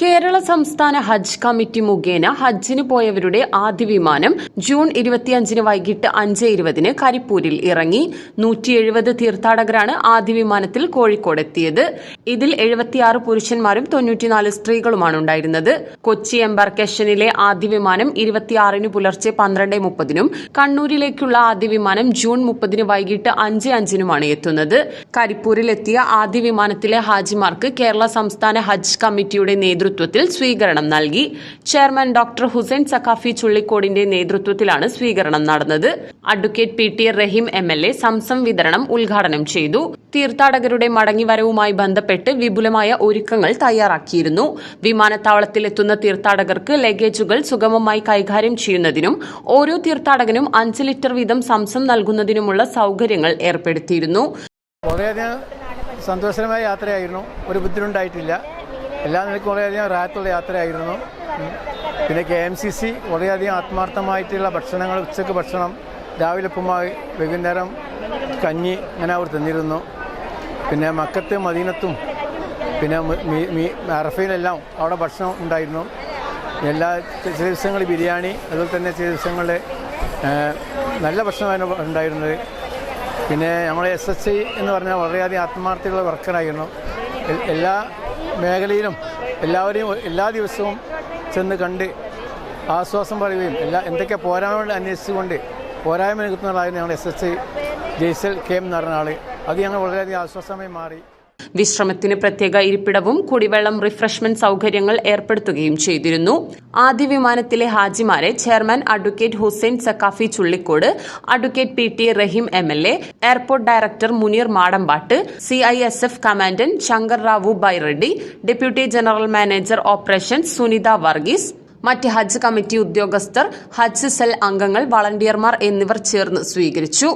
Kerala സംസ്ഥാന ഹജ്ജ് committee മുഖേന ഹജ്ജിന് പോയവരുടെ ആദ്യ വിമാനം ജൂൺ ഇരുപത്തിയഞ്ചിന് വൈകിട്ട് അഞ്ച് ഇരുപതിന് കരിപ്പൂരിൽ ഇറങ്ങി നൂറ്റി എഴുപത് തീർത്ഥാടകരാണ് ആദ്യ വിമാനത്തിൽ കോഴിക്കോട് എത്തിയത്. ഇതിൽ എഴുപത്തിയാറ് പുരുഷന്മാരും തൊണ്ണൂറ്റിനാല് സ്ത്രീകളുമാണ് ഉണ്ടായിരുന്നത്. കൊച്ചി എംബാർക്കേഷനിലെ ആദ്യ വിമാനം ഇരുപത്തിയാറിന് പുലർച്ചെ പന്ത്രണ്ട് മുപ്പതിനും കണ്ണൂരിലേക്കുള്ള ആദ്യ വിമാനം ജൂൺ മുപ്പതിന് വൈകിട്ട് അഞ്ച് അഞ്ചിനുമാണ് എത്തുന്നത്. കരിപ്പൂരിലെത്തിയ ആദ്യ വിമാനത്തിലെ ഹാജിമാർക്ക് കേരള സംസ്ഥാന ഹജ്ജ് കമ്മിറ്റിയുടെ നേതൃത്വത്തിൽ സ്വീകരണം നൽകി. ചെയർമാൻ ഡോക്ടർ ഹുസൈൻ സഖാഫി ചുള്ളിക്കോടിന്റെ നേതൃത്വത്തിലാണ് സ്വീകരണം നടന്നത്. Advocate P T Rahim M L A Zamzam വിതരണം ഉദ്ഘാടനം ചെയ്തു. തീർത്ഥാടകരുടെ മടങ്ങിവരവുമായി ബന്ധപ്പെട്ട് വിപുലമായ ഒരുക്കങ്ങൾ തയ്യാറാക്കിയിരുന്നു. വിമാനത്താവളത്തിലെത്തുന്ന തീർത്ഥാടകർക്ക് ലഗേജുകൾ സുഗമമായി കൈകാര്യം ചെയ്യുന്നതിനും ഓരോ തീർത്ഥാടകനും അഞ്ച് ലിറ്റർ വീതം സംസം നൽകുന്നതിനുമുള്ള സൗകര്യങ്ങൾ ഏർപ്പെടുത്തിയിരുന്നു. വളരെയധികം സന്തോഷകരമായ യാത്രയായിരുന്നു. ഒരു ബുദ്ധിമുട്ടായിട്ടില്ല എല്ലാ നിലയ്ക്കും വളരെയധികം റാത്തുള്ള യാത്രയായിരുന്നു. പിന്നെ കെ എം സി സി വളരെയധികം ആത്മാർത്ഥമായിട്ടുള്ള ഭക്ഷണങ്ങൾ ഉച്ചയ്ക്ക് ഭക്ഷണം രാവിലെ ഉപ്പുമായി വൈകുന്നേരം കഞ്ഞി അങ്ങനെ അവർ തന്നിരുന്നു. പിന്നെ മക്കത്ത് മദീനത്തും പിന്നെ അറഫയിലെല്ലാം അവിടെ ഭക്ഷണം ഉണ്ടായിരുന്നു. എല്ലാ ചില ദിവസങ്ങളിൽ ബിരിയാണി അതുപോലെ തന്നെ ചില ദിവസങ്ങളിൽ നല്ല ഭക്ഷണമായിരുന്നു ഉണ്ടായിരുന്നത്. പിന്നെ നമ്മളെ എസ് എസ് ഐ എന്ന് പറഞ്ഞാൽ വളരെയധികം ആത്മാർത്ഥികളുടെ വർക്കറായിരുന്നു എല്ലാ മേഖലയിലും എല്ലാവരെയും എല്ലാ ദിവസവും ചെന്ന് കണ്ട് ആശ്വാസം പറയുകയും എല്ലാ എന്തൊക്കെ പോരായ്മകൾ അന്വേഷിച്ചുകൊണ്ട് പോരായ്മ നികത്തുന്നതായിരുന്നു ഞങ്ങൾ S S I Jaisal K M എന്ന് അത് ഞങ്ങൾ വളരെയധികം ആശ്വാസമായി മാറി. വിശ്രമത്തിന് പ്രത്യേക ഇരിപ്പിടവും കുടിവെള്ളം റിഫ്രഷ്മെന്റ് സൗകര്യങ്ങൾ ഏർപ്പെടുത്തുകയും ചെയ്തിരുന്നു. ആദ്യ വിമാനത്തിലെ ഹാജിമാരെ chairman advocate Hussain Sakhafi Chullikkode advocate P T Rahim M L A airport director Muneer Madambattu C I S F commandant Shankar Rao Byreddy deputy general manager operation Sunitha Varghese മറ്റ് ഹജ്ജ് committee ഉദ്യോഗസ്ഥർ ഹജ്ജ് cell അംഗങ്ങൾ വളണ്ടിയർമാർ എന്നിവർ ചേർന്ന് സ്വീകരിച്ചു.